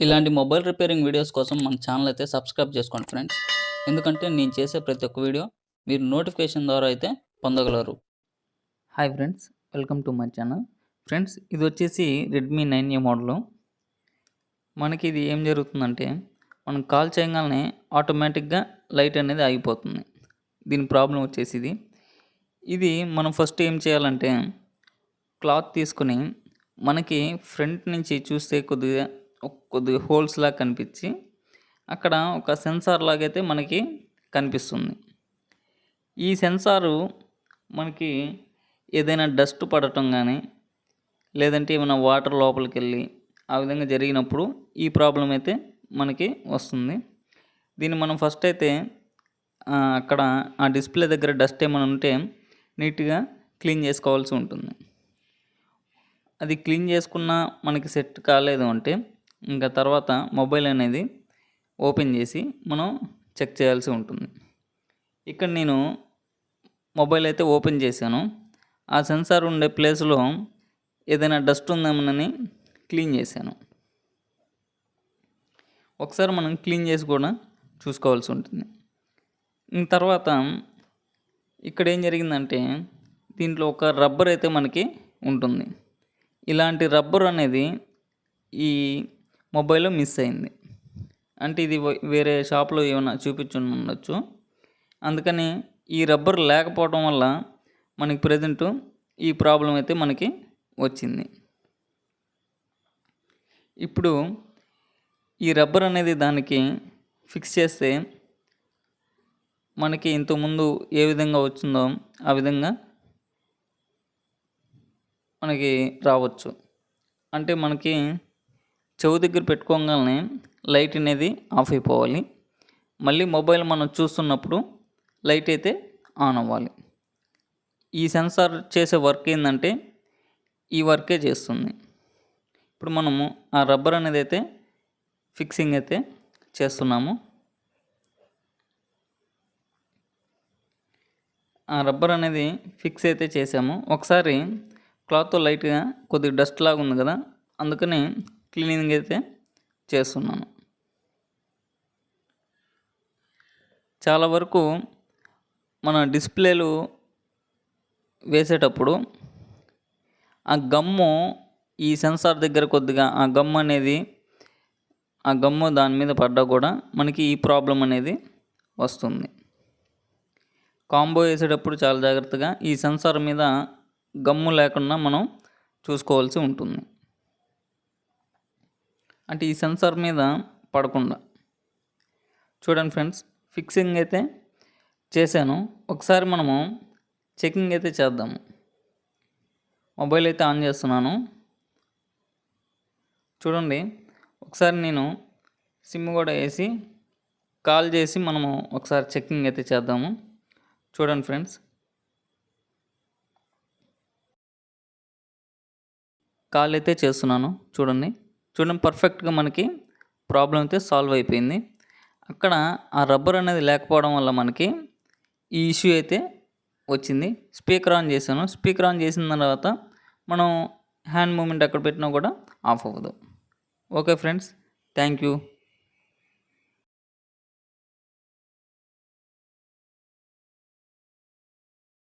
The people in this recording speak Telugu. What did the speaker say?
ఇలాంటి మొబైల్ రిపేరింగ్ వీడియోస్ కోసం మన ఛానల్ అయితే సబ్స్క్రైబ్ చేసుకోండి ఫ్రెండ్స్. ఎందుకంటే నేను చేసే ప్రతి ఒక్క వీడియో మీరు నోటిఫికేషన్ ద్వారా అయితే పొందగలరు. Hi friends welcome to my channel friends ఇది వచ్చేసి రెడ్మీ నైన్ ఏ మోడల్ మనకి ఇది ఏం జరుగుతుందంటే మనం కాల్ చేయగానే ఆటోమేటిక్గా లైట్ అనేది ఆగిపోతుంది. దీని ప్రాబ్లం వచ్చేసి ఇది. ఇది మనం ఫస్ట్ ఏం చేయాలంటే క్లాత్ తీసుకుని మనకి ఫ్రంట్ నుంచి చూస్తే కొద్దిగా కొద్దిగా హోల్స్ లాగా కనిపించి అక్కడ ఒక సెన్సార్ లాగైతే మనకి కనిపిస్తుంది. ఈ సెన్సారు మనకి ఏదైనా డస్ట్ పడటం కానీ లేదంటే ఏమైనా వాటర్ లోపలికి వెళ్ళి ఆ విధంగా జరిగినప్పుడు ఈ ప్రాబ్లం అయితే మనకి వస్తుంది. దీన్ని మనం ఫస్ట్ అయితే అక్కడ ఆ డిస్ప్లే దగ్గర డస్ట్ ఏమైనా ఉంటే నీట్గా క్లీన్ చేసుకోవాల్సి ఉంటుంది. అది క్లీన్ చేసుకున్న మనకి సెట్ కాలేదు అంటే ఇంకా తర్వాత మొబైల్ అనేది ఓపెన్ చేసి మనం చెక్ చేయాల్సి ఉంటుంది. ఇక్కడ నేను మొబైల్ అయితే ఓపెన్ చేశాను. ఆ సెన్సార్ ఉండే ప్లేస్లో ఏదైనా డస్ట్ ఉందేమోనని క్లీన్ చేశాను. ఒకసారి మనం క్లీన్ చేసి కూడా చూసుకోవాల్సి ఉంటుంది. ఇంక తర్వాత ఇక్కడ ఏం జరిగిందంటే దీంట్లో ఒక రబ్బర్ అయితే మనకి ఉంటుంది. ఇలాంటి రబ్బర్ అనేది ఈ మొబైల్లో మిస్ అయింది. అంటే ఇది వేరే షాప్లో ఏమైనా చూపించి ఉండొచ్చు. అందుకని ఈ రబ్బర్ లేకపోవడం వల్ల మనకి ప్రజెంట్ ఈ ప్రాబ్లం అయితే మనకి వచ్చింది. ఇప్పుడు ఈ రబ్బర్ అనేది దానికి ఫిక్స్ చేస్తే మనకి ఇంతకుముందు ఏ విధంగా వచ్చిందో ఆ విధంగా మనకి రావచ్చు. అంటే మనకి చెవు దగ్గర పెట్టుకోగానే లైట్ అనేది ఆఫ్ అయిపోవాలి. మళ్ళీ మొబైల్ మనం చూస్తున్నప్పుడు లైట్ అయితే ఆన్ అవ్వాలి. ఈ సెన్సార్ చేసే వర్క్ ఏంటంటే ఈ వర్కే చేస్తుంది. ఇప్పుడు మనము ఆ రబ్బర్ అనేది అయితే ఫిక్సింగ్ అయితే చేస్తున్నాము. ఆ రబ్బర్ అనేది ఫిక్స్ అయితే చేసాము. ఒకసారి క్లాత్ లైట్గా కొద్దిగా డస్ట్ లాగా ఉంది కదా అందుకని క్లీనింగ్ అయితే చేస్తున్నాను. చాలా వరకు మన డిస్ప్లేలు వేసేటప్పుడు ఆ గమ్ము ఈ సెన్సార్ దగ్గర కొద్దిగా ఆ గమ్ అనేది ఆ గమ్ము దాని మీద పడ్డా కూడా మనకి ఈ ప్రాబ్లం అనేది వస్తుంది. కాంబో వేసేటప్పుడు చాలా జాగ్రత్తగా ఈ సెన్సార్ మీద గమ్ము లేకుండా మనం చూసుకోవాల్సి ఉంటుంది. అంటే ఈ సెన్సార్ మీద పడకుండా. చూడండి ఫ్రెండ్స్ ఫిక్సింగ్ అయితే చేశాను. ఒకసారి మనము చెకింగ్ అయితే చేద్దాము. మొబైల్ అయితే ఆన్ చేస్తున్నాను. చూడండి ఒకసారి నేను సిమ్ కూడా వేసి కాల్ చేసి మనము ఒకసారి చెకింగ్ అయితే చేద్దాము. చూడండి ఫ్రెండ్స్. కాల్ అయితే చేస్తున్నాను. చూడండి. చూడండి పర్ఫెక్ట్గా మనకి ప్రాబ్లం అయితే సాల్వ్ అయిపోయింది. అక్కడ ఆ రబ్బర్ అనేది లేకపోవడం వల్ల మనకి ఈ ఇష్యూ అయితే వచ్చింది. స్పీకర్ ఆన్ చేశాను. స్పీకర్ ఆన్ చేసిన తర్వాత మనం హ్యాండ్ మూమెంట్ ఎక్కడ పెట్టినా కూడా ఆఫ్ అవ్వదు. Okay friends thank you